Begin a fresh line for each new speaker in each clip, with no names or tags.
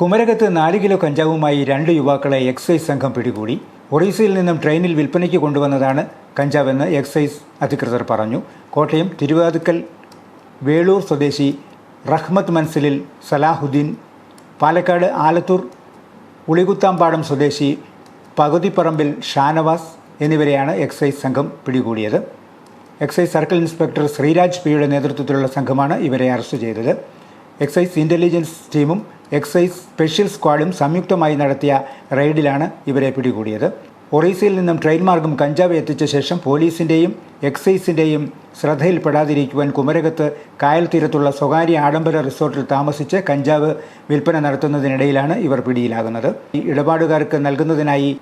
കുമരകത്ത് നാല് കിലോ കഞ്ചാവുമായി രണ്ട് യുവാക്കളെ എക്സൈസ് സംഘം പിടികൂടി. ഒറീസയിൽ നിന്നും ട്രെയിനിൽ വിൽപ്പനയ്ക്ക് കൊണ്ടുവന്നതാണ് കഞ്ചാവെന്ന് എക്സൈസ് അധികൃതർ പറഞ്ഞു. കോട്ടയം തിരുവാതുക്കൽ വേളൂർ സ്വദേശി റഹ്മത്ത് മൻസിലിൽ സലാഹുദ്ദീൻ പാലക്കാട് ആലത്തൂർ ഉളികുത്താമ്പാടം സ്വദേശി പകുതിപ്പറമ്പിൽ ഷാനവാസ് എന്നിവരെയാണ് എക്സൈസ് സംഘം പിടികൂടിയത്. എക്സൈസ് സർക്കിൾ ഇൻസ്പെക്ടർ ശ്രീരാജ് പിയുടെ നേതൃത്വത്തിലുള്ള സംഘമാണ് ഇവരെ അറസ്റ്റ് ചെയ്തത്. എക്സൈസ് ഇന്റലിജൻസ് ടീമും എക്സൈസ് സ്പെഷ്യൽ സ്ക്വാഡും സംയുക്തമായി നടത്തിയ റെയ്ഡിലാണ് ഇവരെ പിടികൂടിയത്. ഒറീസയിൽ നിന്നും ട്രെയിൻ മാർഗം കഞ്ചാവ് എത്തിച്ച ശേഷം പോലീസിന്റെയും എക്സൈസിന്റെയും ശ്രദ്ധയിൽപ്പെടാതിരിക്കുവാൻ കുമരകത്ത് കായൽ തീരത്തുള്ള സ്വകാര്യ ആഡംബര റിസോർട്ടിൽ താമസിച്ച് കഞ്ചാവ് വിൽപ്പന നടത്തുന്നതിനിടയിലാണ് ഇവർ പിടിയിലാകുന്നത്. ഈ ഇടപാടുകാർക്ക് നൽകുന്നതിനായി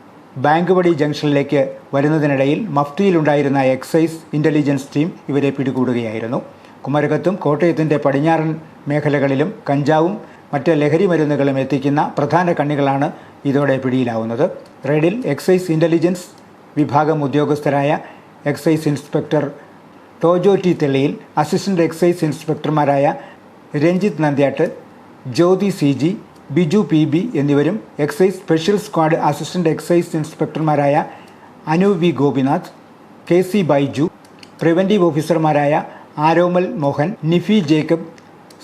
ബാങ്ക്വടി ജംഗ്ഷനിലേക്ക് വരുന്നതിനിടയിൽ മഫ്തിയിലുണ്ടായിരുന്ന എക്സൈസ് ഇന്റലിജൻസ് ടീം ഇവരെ പിടികൂടുകയായിരുന്നു. കുമരകത്തും കോട്ടയത്തിന്റെ പടിഞ്ഞാറൻ മേഖലകളിലും കഞ്ചാവും മറ്റ് ലഹരി മരുന്നുകളും എത്തിക്കുന്ന പ്രധാന കണ്ണികളാണ് ഇതോടെ പിടിയിലാവുന്നത്. റെയ്ഡിൽ എക്സൈസ് ഇന്റലിജൻസ് വിഭാഗം ഉദ്യോഗസ്ഥരായ excise inspector Tojo T Thelliyil assistant excise ഇൻസ്പെക്ടർമാരായ Ranjith Nandyat Jyothi C G Biju P B എന്നിവരും excise special squad assistant excise ഇൻസ്പെക്ടർമാരായ Anu V Gopinath K C Baiju preventive ഓഫീസർമാരായ Aromal Mohan Nifi Jacob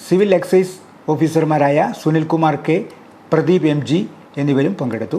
civil excise ഓഫീസർമാരായ Sunilkumar K Pradeep M G എന്നിവരും പങ്കെടുത്തു.